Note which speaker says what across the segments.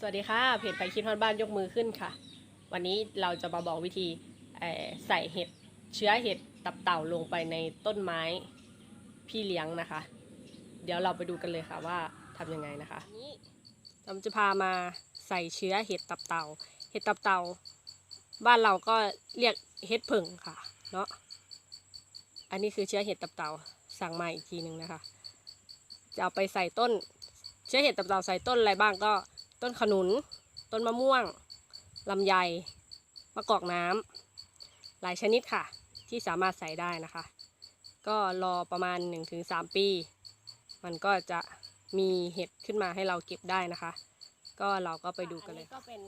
Speaker 1: สวัสดีค่ะ เพจไปคิดฮอดบ้านยกมือขึ้นค่ะ วันนี้เราจะมาบอกวิธีใส่เห็ดเชื้อเห็ดตับเต่าลงไปในต้นไม้พี่เลี้ยงนะคะ เดี๋ยวเราไปดูกันเลยค่ะว่าทำยังไงนะคะนี้เราจะพามาใส่เชื้อเห็ดตับเต่า เห็ดตับเต่า บ้านเราก็เรียกเห็ดผึ่งค่ะเนาะอันนี้คือเชื้อเห็ดตับเต่าสั่งมาอีกทีหนึ่งนะคะ จะเอาไปใส่ต้น เชื้อเห็ดตับเต่าใส่ต้นอะไรบ้างก็ ต้นขนุน ต้นมะม่วงลำไยมะกอกน้ำหลายชนิดค่ะ ที่สามารถใส่ได้นะคะ ก็รอประมาณ 1-3 ปี มันก็จะมีเห็ดขึ้นมาให้เราเก็บได้นะคะ ก็เราก็ไปดูกันเลยก็เป็น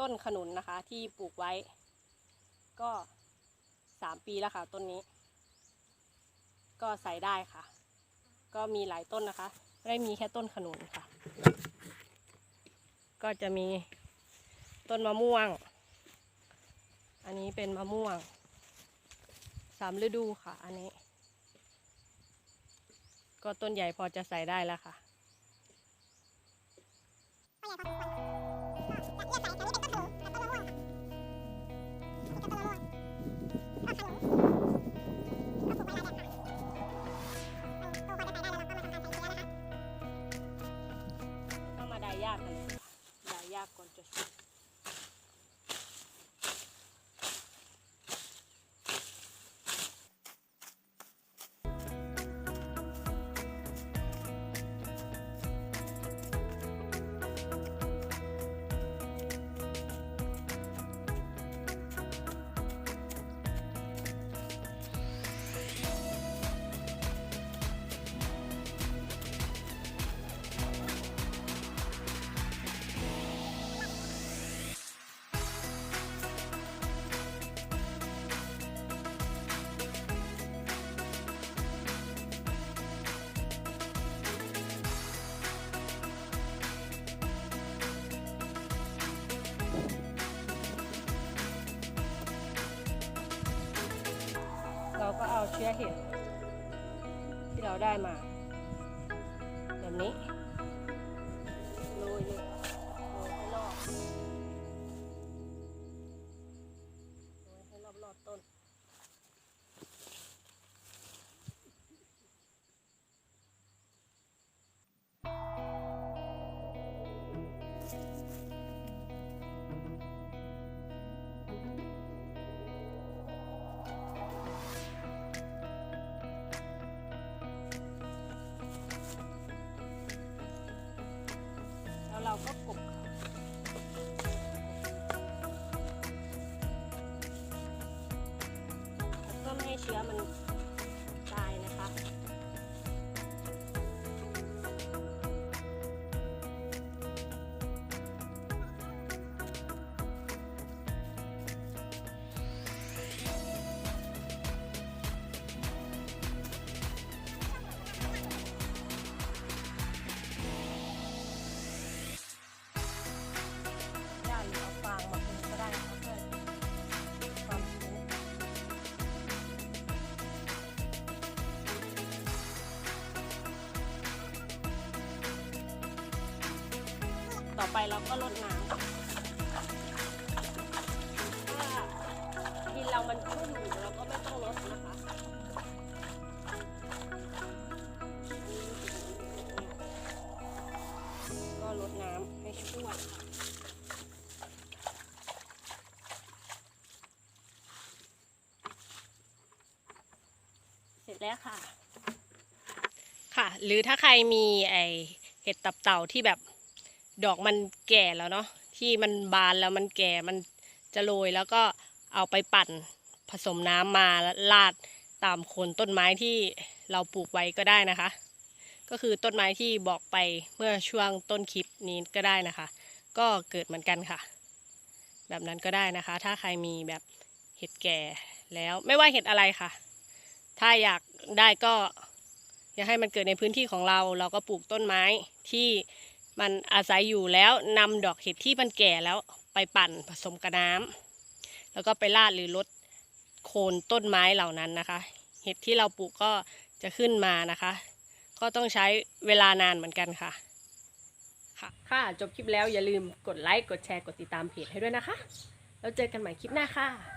Speaker 1: ต้นขนุนนะคะที่ปลูกไว้ ก็3ปีแล้วค่ะ ต้นนี้ ก็ใส่ได้ค่ะ ก็มีหลายต้นนะคะ ไม่ได้มีแค่ต้นขนุนค่ะ ก็จะมีต้นมะม่วง อันนี้เป็นมะม่วง สามฤดูค่ะ อันนี้ ก็ต้นใหญ่พอจะใส่ได้แล้วค่ะ เราเอาเชื้อเห็ดที่เราได้มา แบบนี้ ต่อไปเราก็ลดน้ำถ้าดินเรามันชุ่มอยู่เราก็ไม่ต้องลดนะคะก็ลดน้ำให้ช่วยเสร็จแล้วค่ะ ค่ะ หรือถ้าใครมีไอเห็ดตับเต่าที่แบบ ดอกมันแก่แล้วเนาะที่มันบานแล้วมันแก่มันจะโรยแล้วก็เอาไปปั่นผสมน้ำมาลาดตามโคนต้นไม้ที่เราปลูกไว้ก็ได้นะคะ ก็คือต้นไม้ที่บอกไปเมื่อช่วงต้นคลิปนี้ก็ได้นะคะ ก็เกิดเหมือนกันค่ะ แบบนั้นก็ได้นะคะ ถ้าใครมีแบบเห็ดแก่แล้วไม่ว่าเห็ดอะไรค่ะ ถ้าอยากได้ก็ อยากให้มันเกิดในพื้นที่ของเรา เราก็ปลูกต้นไม้ที่ มันอาศัยอยู่แล้วนำดอกเห็ดที่มันแก่แล้วไปปั่นผสมกับน้ำแล้วก็ไปราดหรือลดโคนต้นไม้เหล่านั้นนะคะ เห็ดที่เราปลูกก็จะขึ้นมานะคะ ก็ต้องใช้เวลานานเหมือนกันค่ะ
Speaker 2: ค่ะ
Speaker 1: ค่ะจบคลิปแล้วอย่าลืมกดไลค์กดแชร์กดติดตามเพจให้ด้วยนะคะ แล้วเจอกันใหม่คลิปหน้าค่ะ